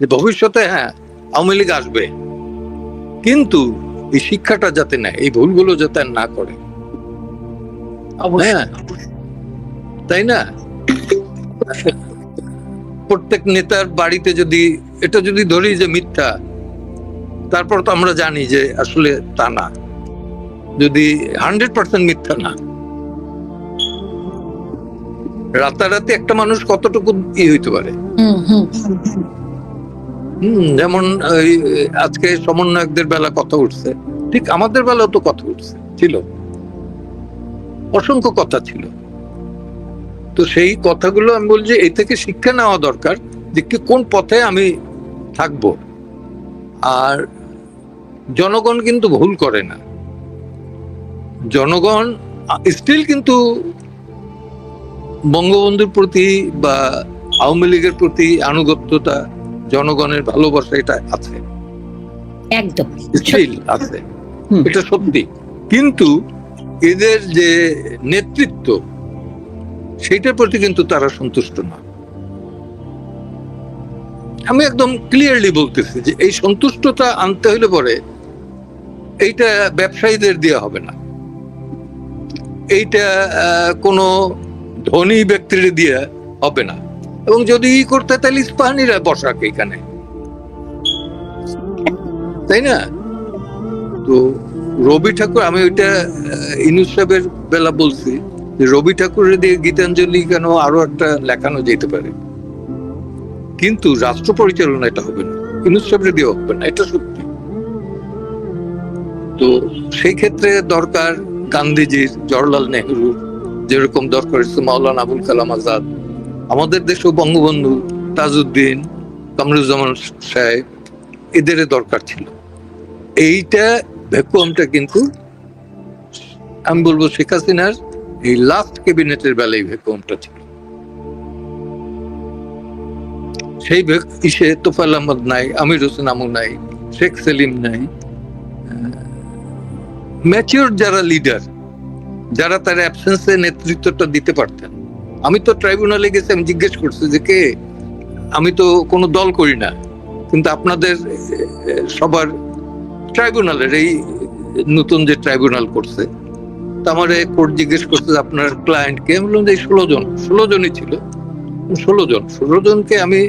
যে ভবিষ্যতে হ্যাঁ আওয়ামী লীগ আসবে। কিন্তু এই শিক্ষাটা যাতে নেয় এই ভুলগুলো যাতে না করে। হ্যাঁ তাই না? প্রত্যেক নেতার বাড়িতে যদি এটা যদি ধরি যে মিথ্যা তারপর তো আমরা জানি যে আসলে তা না। যদি হান্ড্রেড পার্সেন্ট মিথ্যা না। রাতারাতি একটা মানুষ কতটুকু ই হইতে পারে? হুম, যেমন আজকে সমন্বয়কদের বেলা কথা উঠছে। ঠিক আমাদের বেলাও তো কথা উঠছে, ছিল। অসংখ্য কথা ছিল। তো সেই কথাগুলো আমি বলছি, এই থেকে শিক্ষা নেওয়া দরকার যে কি, কোন পথে আমি থাকব। আর জনগণ কিন্তু ভুল করে না। জনগণ, স্টিল কিন্তু বঙ্গবন্ধুর প্রতি বা আওয়ামী লীগের প্রতি আনুগত্যতা জনগণের ভালোবাসা এটা আছে। একদম। স্টিল আছে। এটা সত্যি। কিন্তু এদের যে নেতৃত্ব সেটার প্রতি কিন্তু তারা সন্তুষ্ট না। আমি একদম ক্লিয়ারলি বলতেছি যে এই সন্তুষ্টতা আনতে হলে পরে এইটা ব্যবসায়ীদের দেওয়া হবে না। এইটা আহ, কোনো ধনী ব্যক্তির দিয়ে হবে না। এবং যদি ই করতে তাহলে ইস্পাহানিরা বসাক এখানে। তাই না? তো রবি ঠাকুর আমি ওইটা আহ, ইনুস সাহেবের বেলা বলছি রবি ঠাকুরের দিয়ে গীতাঞ্জলি কেন আরও একটা লেখানো যেতে পারে? কিন্তু রাষ্ট্র পরিচালনা এটা হবে না। ইনুস সাহেবের দিয়ে হবে না এটা সত্যি। তো সেই ক্ষেত্রে দরকার গান্ধীজির জওয়াহরলাল নেহরুর যেরকম দরকার হচ্ছে মাওলানা আবুল কালাম আজাদ আমাদের দেশেও বঙ্গবন্ধু তাজউদ্দিন কামরুজ্জামান সাহেব এদের দরকার ছিল। এইটা ভ্যাকুয়ামটা কিন্তু আমি বলব শেখ হাসিনার এই লাস্ট ক্যাবিনেটের বেলায় ভ্যাকুয়ামটা ছিল। সেই ইসে তোফাল আহমদ নাই, আমির হোসেন আমু নাই, শেখ সেলিম নাই ম্যাচিওর যারা লিডার যারা তার অ্যাবসেন্সে নেতৃত্বটা দিতে পারতেন আমি তো ট্রাইব্যুনালে গেছি, আমি জিজ্ঞেস করছি যে কে? আমি তো কোনো দল করি না। কিন্তু আপনাদের সবার ট্রাইব্যুনালের এই নতুন যে ট্রাইব্যুনাল করছে, তো আমার কোর্ট জিজ্ঞেস করছে আপনার ক্লায়েন্ট কে? আমি বললাম যে ষোলো জন, ষোলো জনই ছিল। ষোলো জন, ষোলো জনকে আমি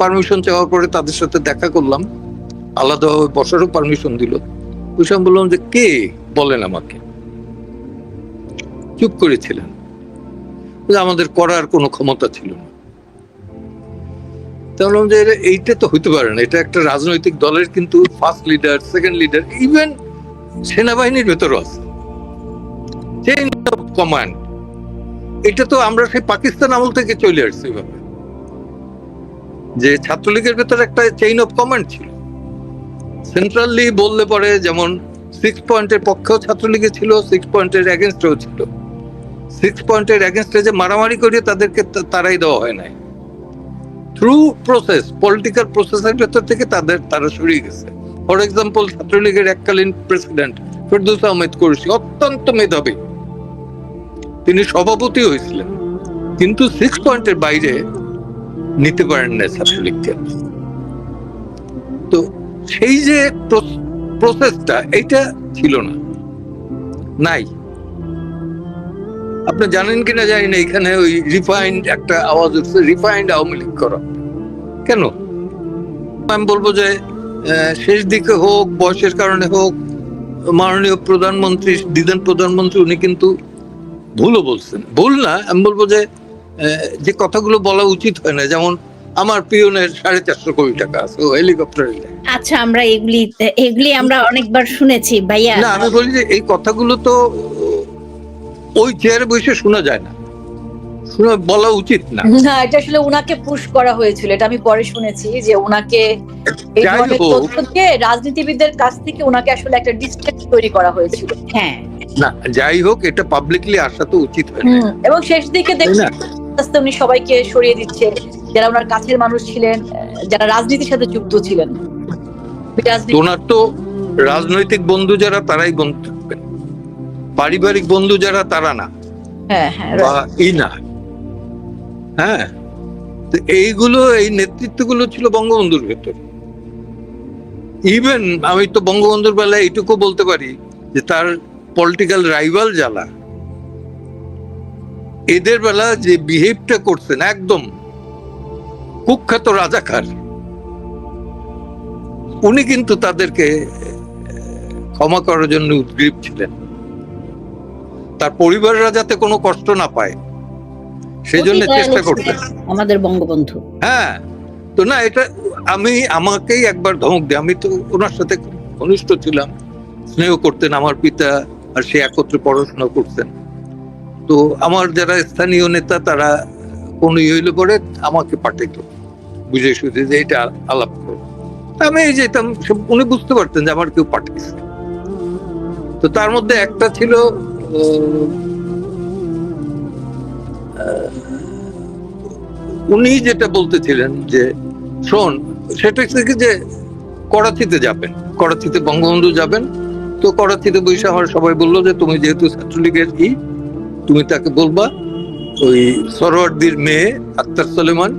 পারমিশন চাওয়ার পরে তাদের সাথে দেখা করলাম। আলাদাভাবে বসারও পারমিশন দিল। ওই সময় বললাম যে কে? বলেন আমাকে। চুপ করেছিলেন। আমাদের করার কোনো ক্ষমতা ছিল না। বললাম যে এইটা তো হইতে পারে না। এটা একটা রাজনৈতিক দলের কিন্তু first leader second leader even সেনাবাহিনীর ভেতরও আছে। চেইন অফ কমান্ড এটা তো আমরা সেই পাকিস্তান আমল থেকে চলে আসছি এভাবে। যে ছাত্রলীগের ভেতরে একটা চেইন অফ কমান্ড ছিল। সেন্ট্রালি বললে পরে যেমন সিক্স পয়েন্টের পক্ষেও ছাত্রলীগে ছিল সিক্স পয়েন্টের এগেনস্টেও ছিল। সিক্স পয়েন্টের এগেনস্টে যে মারামারি করে তাদেরকে তারাই দেওয়া হয় নাই। থ্রু প্রসেস পলিটিক্যাল প্রসেসের ভেতর থেকে তাদের, তারা সরিয়ে গেছে। ফর এক্সাম্পল ছাত্রলীগের এককালীন প্রেসিডেন্ট ফেরদৌস আহমেদ কুরসি অত্যন্ত মেধাবী। তিনি সভাপতি হয়েছিলেন। কিন্তু সিক্স পয়েন্টের বাইরে নিতে পারেন না ছাত্রলীগকে। তো সেই যে প্রসেসটা এইটা ছিল না। নাই। আপনি জানেন কিনা জানি না এখানে ওই রিফাইন্ড একটা আওয়াজ উঠছে রিফাইন্ড আওয়ামী লীগ করা। কেন? আমি বলব যে শেষ দিকে হোক বয়সের কারণে হোক মাননীয় প্রধানমন্ত্রী দিদান প্রধানমন্ত্রী উনি কিন্তু ভুলও বলছেন। ভুল না আমি বলব যে যে কথাগুলো বলা উচিত হয় না যেমন আমার পিয়নের সাড়ে চারশো কোটি টাকা আছে হেলিকপ্টারে আচ্ছা আমরা এগুলি এগুলি আমরা অনেকবার শুনেছি ভাইয়া। না আমি বলি যে এই কথাগুলো তো ওই চেয়ারে বসে শোনা যায় না। শোনা বলা উচিত না। না এটা আসলে উনাকে পুশ করা হয়েছিল এটা আমি পরে শুনেছি যে উনাকে এই যাই ধরনের হোক। রাজনীতিবিদদের কাছ থেকে উনাকে আসলে একটা তৈরি করা হয়েছিল। হ্যাঁ। না যাই হোক এটা পাবলিকলি আসা তো উচিত হয় না এবং শেষ দিকে তাই দেখছি না? আস্তে উনি সবাইকে সরিয়ে দিচ্ছে যারা ওনার কাছের মানুষ ছিলেন যারা রাজনীতির সাথে যুক্ত ছিলেন। ওনার তো রাজনৈতিক বন্ধু যারা তারাই বন্ধু। পারিবারিক বন্ধু যারা তারা না। হ্যাঁ হ্যাঁ বা ই না। হ্যাঁ? তো এইগুলো এই নেতৃত্বগুলো ছিল বঙ্গবন্ধুর ভেতর। ইভেন আমি তো বঙ্গবন্ধুর বেলায় এইটুকু বলতে পারি যে তার পলিটিক্যাল রাইভাল যারা এদের বেলা যে বিহেভটা করছেন একদম কুখ্যাত রাজাকার উনি কিন্তু তাদেরকে ক্ষমা করার জন্য উদ্গ্রীব ছিলেন। তার পরিবাররা যাতে কোনো কষ্ট না পায় সেই জন্য চেষ্টা করতেন আমাদের বঙ্গবন্ধু। হ্যাঁ তো না এটা আমি আমাকেই একবার ধমক দেয় আমি তো ওনার সাথে ঘনিষ্ঠ ছিলাম স্নেহ করতেন আমার পিতা আর সে একত্রে পড়াশোনা করতেন। তো আমার যারা স্থানীয় নেতা তারা কোন ইয়ে হইলে পরে আমাকে পাঠাইত। বুঝে সুঝে যে এটা আলাপ করো। আমি এই যেতাম উনি বুঝতে পারতেন যে আমার কেউ পাঠিয়েছে তো তার মধ্যে একটা ছিল উনি যেটা বলতেছিলেন যে, শোন, সেটা হচ্ছে কি যে করাচিতে যাবেন, করাচিতে বঙ্গবন্ধু যাবেন। তো করাচিতে বসে আমার সবাই বলল যে, তুমি যেহেতু ছাত্রলীগের ই, তুমি তাকে বলবা, ওই সরোয়ার্দির মেয়ে আক্তার সলেমান,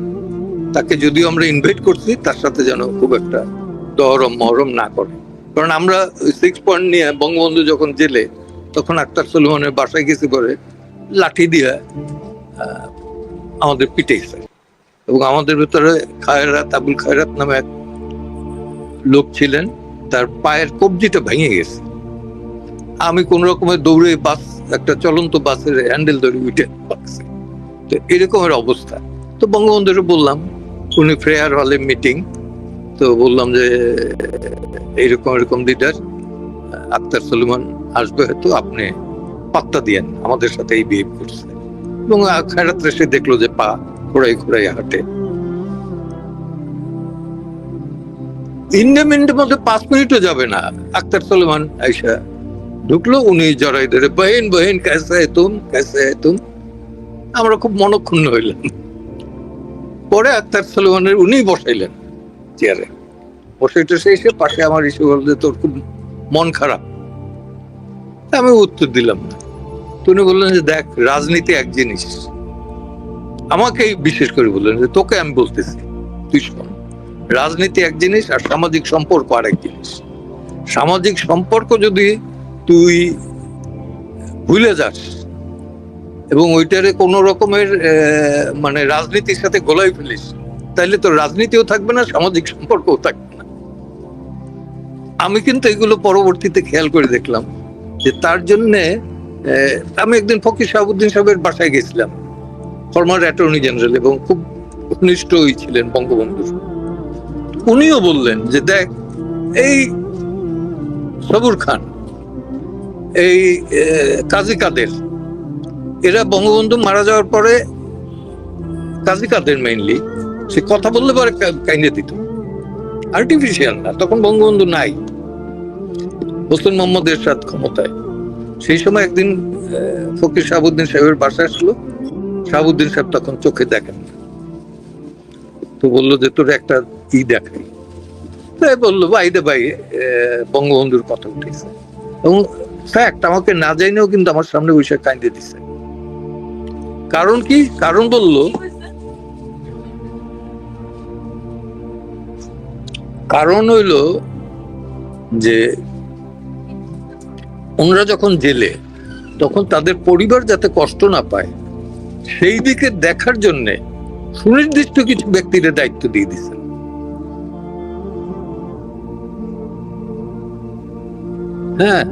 তাকে যদিও আমরা ইনভাইট করছি, তার সাথে যেন খুব একটা দহরম মহরম না করে। কারণ আমরা সিক্স পয়েন্ট নিয়ে বঙ্গবন্ধু যখন জেলে তখন আক্তার সলেমানের বাসায় গেছে পরে লাঠি দিয়ে আমাদের পিটেছে এবং আমাদের ভেতরে খায়রাত, আবুল খায়রাত নামে এক লোক ছিলেন, তার পায়ের কবজিটা ভেঙে গেছে। আমি কোন রকমের দৌড়ে বাস, একটা চলন্ত বাসের হ্যান্ডেল ধরে উঠে পাচ্ছি তো এরকমের অবস্থা। তো বঙ্গবন্ধুরে বললাম, উনি প্রেয়ার হলে মিটিং। তো বললাম যে এইরকম এরকম লিডার আক্তার সলিমান আসবে হয়তো আপনি পাত্তা দিয়েন, আমাদের সাথে এই বিহেভ করছে। এবং খায়রাত সে দেখল যে পা খোড়াই খোড়াই হাঁটে। ইন্ডে মিনিটের মধ্যে পাঁচ মিনিটও যাবে না। আক্তার সলমান আইসা ঢুকলো, উনি জড়াই ধরে, বহেন বহেন, কেসে তুম কেসে তুম? আমরা খুব মনক্ষুণ্ণ হইলাম। পরে আক্তার সলমানের উনি বসাইলেন চেয়ারে বসে টসে এসে পাশে আমার এসে বলল যে তোর খুব মন খারাপ। আমি উত্তর দিলাম না। তো উনি বললেন যে, দেখ, রাজনীতি এক জিনিস। আমাকেই বিশেষ করে বললেন যে, তোকে আমি বলতেছি, তুই শোন। রাজনীতি এক জিনিস আর সামাজিক সম্পর্ক আরেক জিনিস। সামাজিক সম্পর্ক যদি তুই ভুলে যাস এবং ওইটারে কোনো রকমের মানে রাজনীতির সাথে গোলাই ফেলিস তাহলে তো রাজনীতিও থাকবে না, সামাজিক সম্পর্কও থাকবে না। আমি কিন্তু এগুলো পরবর্তীতে খেয়াল করে দেখলাম। যে তার জন্যে আমি একদিন ফকির শাহাবুদ্দিন সাহেবের বাসায় গেছিলাম ফর্মার অ্যাটর্নি জেনারেল এবং খুব ঘনিষ্ঠ ওই ছিলেন বঙ্গবন্ধুর উনিও বললেন যে, দেখ, এই সবুর খান, এই কাজী কাদের, এরা বঙ্গবন্ধু মারা যাওয়ার পরে কাজী কাদের মেইনলি সে কথা বললে পরে কাইনে দিত। আর্টিফিশিয়াল না, তখন বঙ্গবন্ধু নাই। হোসেন মোহাম্মদ এরশাদ ক্ষমতায়। সেই সময় একদিন ফকির শাহাবুদ্দিন সাহেবের বাসায় আসলো। শাহাবুদ্দিন সাহেব তখন চোখে দেখেন তো বলল যে, তোর একটা ই দেখাই। তাই বলল, ভাই রে ভাই বঙ্গবন্ধুর কথা উঠেছে। এবং ফ্যাক্ট আমাকে না জানিয়েও কিন্তু আমার সামনে বসে কাঁদে দিছে। কারণ কি? কারণ বলল, কারণ হইল যে ওনারা যখন জেলে, তখন তাদের পরিবার যাতে কষ্ট না পায়, সেই দিকে দেখার জন্য সুনির্দিষ্ট কিছু ব্যক্তিদের দায়িত্ব দিয়ে দিচ্ছেন হ্যাঁ।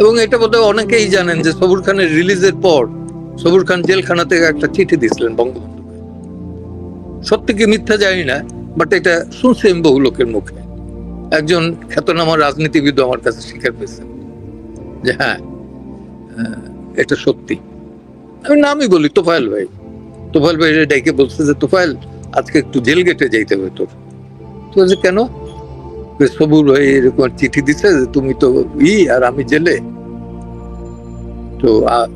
এবং এটা বোধহয় অনেকেই জানেন যে সবুর খানের রিলিজের পর সবুর খান জেলখানা থেকে একটা চিঠি দিয়েছিলেন বঙ্গবন্ধুকে। সত্যি কি মিথ্যা জানি না, বাট এটা শুনছি আমি বহু লোকের মুখে। একজন খ্যাতনামা রাজনীতিবিদ আমার কাছে স্বীকার পেয়েছেন যে হ্যাঁ এটা সত্যি। আমি নামই বলি, তোফায়েল ভাই। তোফায়েল ভাই ডাইকে বলছে যে, তোফায়েল, আজকে একটু জেল গেটে যাইতে হবে তোর। তো বলছে, কেন? সবুর ভাই এরকম চিঠি দিছে যে, তুমি তো ই আর আমি জেলে। তো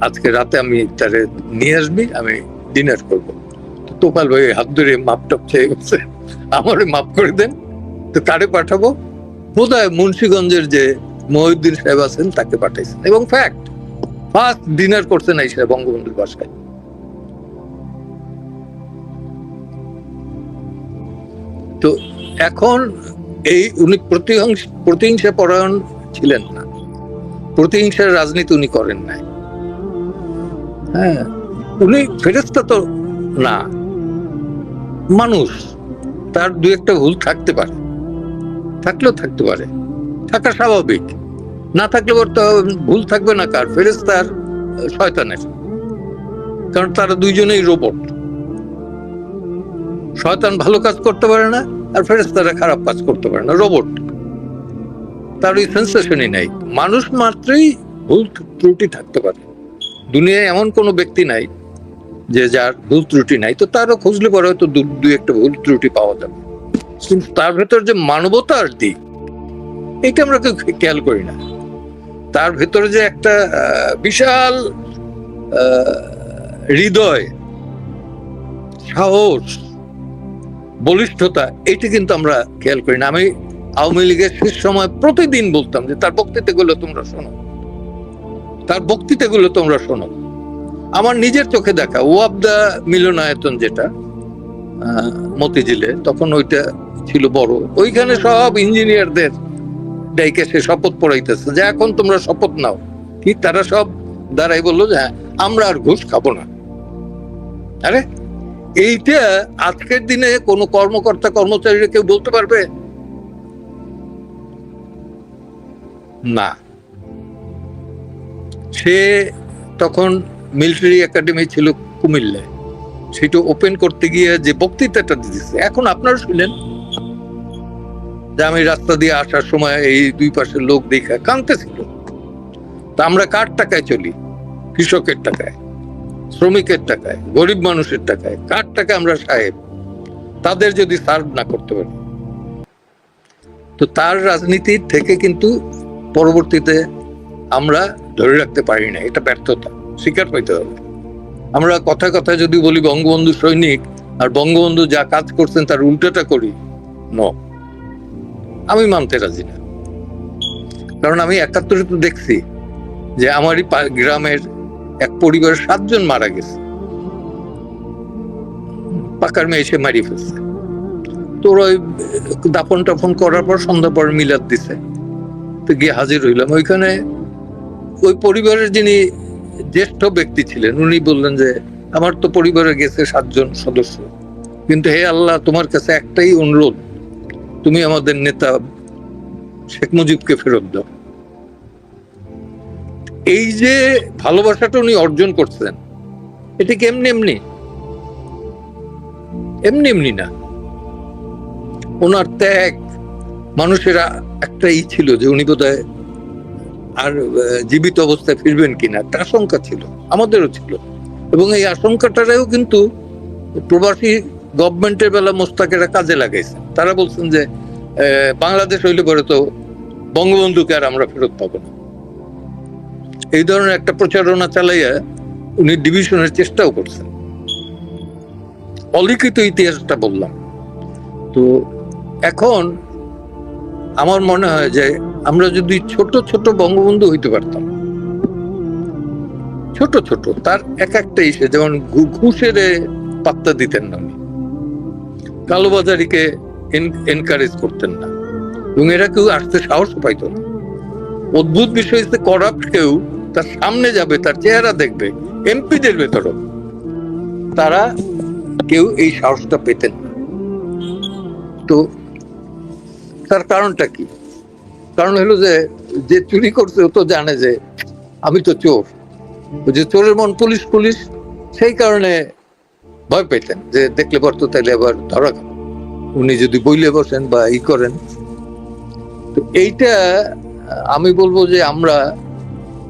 আজকে রাতে আমি তারে নিয়ে আসবি, আমি ডিনার করব। তো তোফায়েল ভাই হাত ধরে মাপ টাপ চেয়ে গেছে আমারে মাপ করে দেন। তো কারে পাঠাবো? বোধহয় মুন্সীগঞ্জের যে মহিউদ্দিন সাহেব আছেন, তাকে পাঠাইছেন। এবং ফ্যাক্ট ফার্স্ট ডিনার করছেন এই সাহেব বঙ্গবন্ধুর বাসায়। তো এখন এই উনি প্রতিহিংস, প্রতিহিংসা পরায়ণ ছিলেন না। প্রতিহিংসার রাজনীতি উনি করেন নাই। হ্যাঁ উনি ফেরেস্তা তো না। মানুষ, তার দু একটা ভুল থাকতে পারে। থাকলেও থাকতে পারে। থাকা স্বাভাবিক। না থাকলে ওর তো ভুল থাকবে না কার? ফেরেস্তার শয়তানের। কারণ তারা দুইজনেই রোবট শয়তান ভালো কাজ করতে পারে না আর ফেরেস্তারা খারাপ কাজ করতে পারে না রোবট তার ওই সেন্সেশনই নাই। মানুষ মাত্রই ভুল ত্রুটি থাকতে পারে। দুনিয়ায় এমন কোনো ব্যক্তি নাই যে যার ভুল ত্রুটি নাই। তো তারও খুঁজলে পরে হয়তো দু একটা ভুল ত্রুটি পাওয়া যাবে। কিন্তু তার ভেতর যে মানবতার দিক, এটা আমরা কেউ খেয়াল করি না। তার ভেতরে যে একটা বিশাল হৃদয়, সাহস, বলিষ্ঠতা এইটা কিন্তু আমরা খেয়াল করি না। আমি আওয়ামী লীগের শেষ সময় প্রতিদিন বলতাম যে, তার বক্তৃতাগুলো তোমরা শোনো। তার বক্তৃতাগুলো তোমরা শোনো। আমার নিজের চোখে দেখা, ওয়াবদা মিলনায়তন যেটা মতিঝিলে, তখন ওইটা ছিল বড়। ওইখানে সব ইঞ্জিনিয়ারদের ডাইকে সে শপথ পড়াইতেছে যে এখন তোমরা শপথ নাও। কি তারা সব দাঁড়াই বলল যে হ্যাঁ, আমরা আর ঘুষ খাব না। আরে এইটা আজকের দিনে কোনো কর্মকর্তা কর্মচারীরা কেউ বলতে পারবে? না। সে তখন মিলিটারি একাডেমি ছিল কুমিল্লায়। সেটা ওপেন করতে গিয়ে যে বক্তৃতাটা দিতেছে এখন আপনারা শুনলেন? যে আমি রাস্তা দিয়ে আসার সময় এই দুই পাশের লোক দেখা কাঁদতেছিল। তা আমরা কার টাকায় চলি? কৃষকের টাকায়, শ্রমিকের টাকায়, গরিব মানুষের টাকায়? কার টাকায় আমরা সাহেব? তাদের যদি সার্ভ না করতে পারি। তো তার রাজনীতির থেকে কিন্তু পরবর্তীতে আমরা ধরে রাখতে পারি না এটা ব্যর্থতা, স্বীকার পাইতে হবে। আমরা কথা কথা যদি বলি বঙ্গবন্ধু সৈনিক, আর বঙ্গবন্ধু যা কাজ করছেন তার উল্টোটা করি, ন। আমি মানতে রাজি না। কারণ আমি একাত্তরে তো দেখছি যে আমারই গ্রামের এক পরিবারের সাতজন মারা গেছে। পাকার মেয়ে এসে মারি ফেলছে। তোর ওই দাফন টাফন করার পর সন্ধ্যা পর মিলাদ দিছে। তো গিয়ে হাজির হইলাম। ওইখানে ওই পরিবারের যিনি জ্যেষ্ঠ ব্যক্তি ছিলেন, উনি বললেন যে, আমার তো পরিবারে গেছে সাতজন সদস্য। কিন্তু হে আল্লাহ, তোমার কাছে একটাই অনুরোধ তুমি আমাদের নেতা, শেখ মুজিবকে ফেরত দাও। এই যে ভালোবাসাটা উনি অর্জন করছেন, এটা কি এমনি এমনি? এমনি এমনি না। ওনার ত্যাগ মানুষের একটা ই ছিল যে উনি বোধহয় আর জীবিত অবস্থায় ফিরবেন কিনা, একটা আশঙ্কা ছিল, আমাদেরও ছিল। এবং এই আশঙ্কাটারেও কিন্তু প্রবাসী গভর্নমেন্টের বেলা মোস্তাকেরা কাজে লাগাইছে। তারা বলছেন যে বাংলাদেশ হইলে পরে তো বঙ্গবন্ধুকে আর আমরা ফেরত পাবো না। এই ধরনের একটা প্রচারণা চালাইয়া উনি ডিভিশনের চেষ্টাও করছেন। অলিখিত ইতিহাসটা বললাম। তো এখন আমার মনে হয় যে, আমরা যদি ছোট ছোট বঙ্গবন্ধু হইতে পারতাম, ছোট ছোট, তার এক একটা ইসে, যেমন ঘুষের পাত্তা দিতেন না উনি। কালোবাজারিকে এনকারেজ করতেন না। এবং এরা কেউ আসতে সাহস পাইতো না। অদ্ভুত বিষয় হচ্ছে করাপ্ট কেউ তার সামনে যাবে, তার চেহারা দেখবে, এমপিদের ভেতরও। তারা কেউ এই সাহসটা পেতেন না। তো তার কারণটা কি? কারণ হলো যে যে চুরি করছে ও তো জানে যে, আমি তো চোর। যে চোরের মন পুলিশ পুলিশ সেই কারণে ভয় পেতেন যে দেখলে পর তো তাইলে আবার ধরা খাব। উনি যদি বইলে বসেন বা ই করেন। তো এইটা, আমি বলব যে আমরা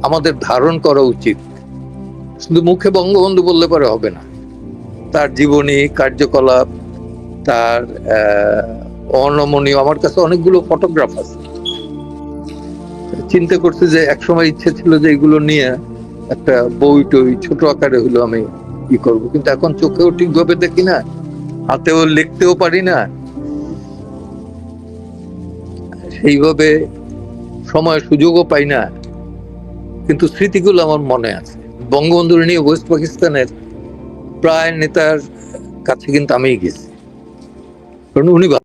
আমাদের ধারণ করা উচিত। শুধু মুখে বঙ্গবন্ধু বললে পরে হবে না। তার জীবনী, কার্যকলাপ, তার অনমনীয়, আমার কাছে অনেকগুলো ফটোগ্রাফ আছে। চিন্তা করছি যে একসময় ইচ্ছে ছিল যে এগুলো নিয়ে একটা বই টই ছোট আকারে হলো আমি ই করব। কিন্তু এখন চোখেও ঠিকভাবে দেখি না, হাতেও লিখতেও পারি না। সেইভাবে সময় সুযোগও পাই না। কিন্তু স্মৃতিগুলো আমার মনে আছে। বঙ্গবন্ধুর নিয়ে ওয়েস্ট পাকিস্তানের প্রায় নেতার কাছে কিন্তু আমি গেছি। কারণ উনি